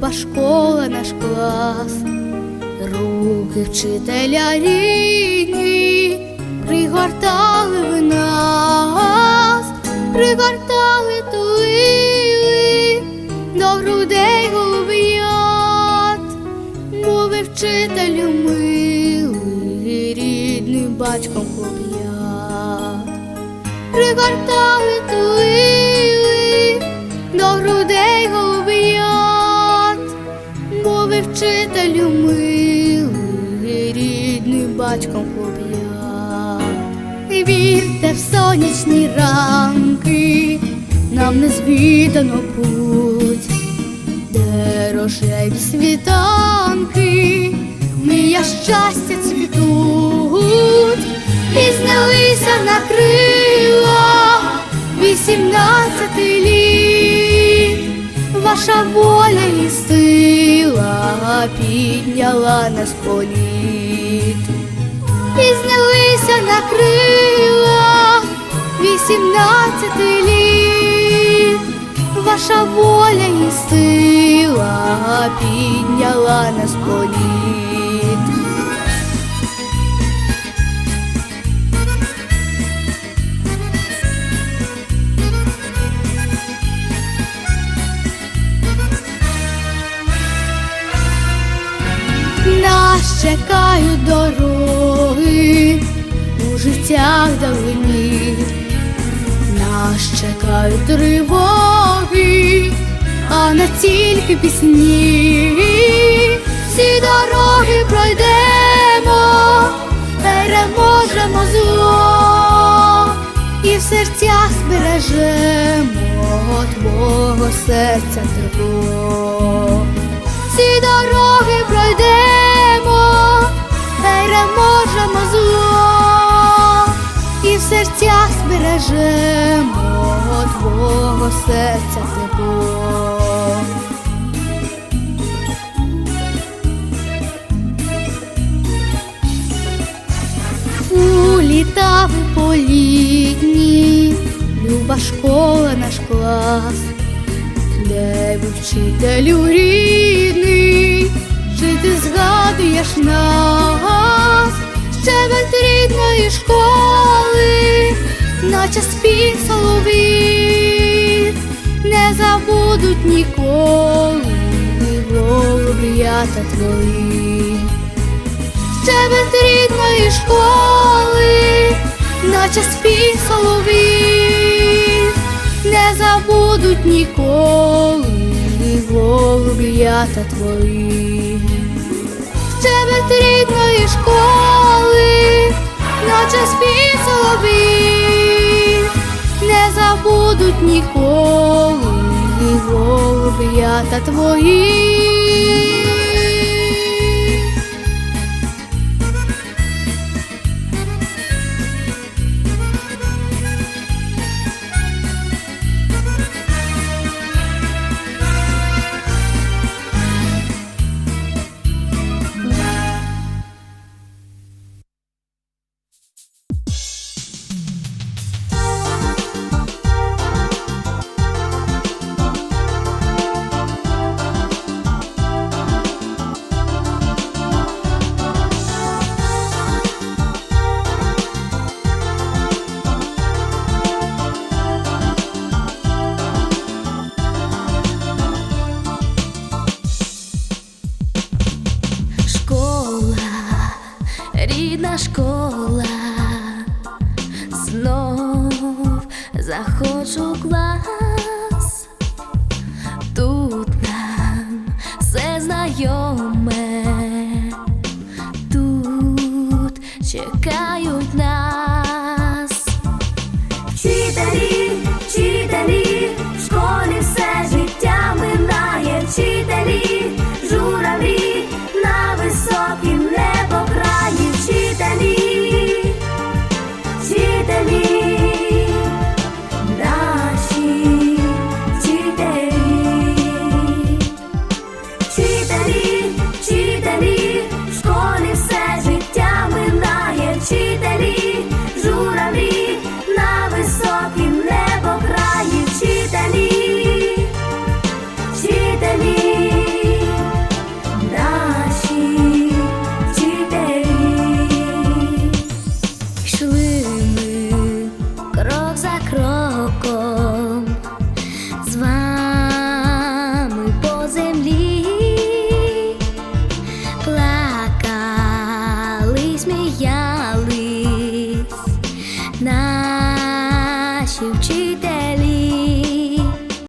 люба школа, наш клас, руки вчителя рідні, пригортали ви нас, пригортали тулили до грудей голуб'ят, мови вчителю милий, рідним батьком хлоп'ят, пригортали тулили до грудей голуб'ят, вчителю милий, рідним батьком хлоп'ят. Вірте в сонячні ранки, нам незвідано путь, де рожеві світанки, мрія щастя цвітуть, і знялися на крилах вісімнадцяти літ, ваша воля сила підняла нас політ і знялися на крила вісімнадцяти літ, ваша воля і сила підняла нас політ. Чекають дороги у життях давні, нас чекають тривоги, а не тільки пісні. Всі дороги пройдемо, переможемо зло і в серцях збережемо твого серця тепло. Збережемо твого серця тепло. Улітав по літні, люба школа, наш клас, де вчителю рідний, чи ти згадуєш нас, ще без рідної школи, наче спів солові, не забудуть ніколи голуб'ята твої. Ще без рідної школи, наче спів соловів, не забудуть ніколи голуб'ята твої. Ще без рідної школи, забудуть ніколи голуб'ята твої. школа, знов заходжу в клас, тут нам все знайоме, тут чекають нас, вчителі, вчителі, в школі все життя минає, вчителі, журавлі на високій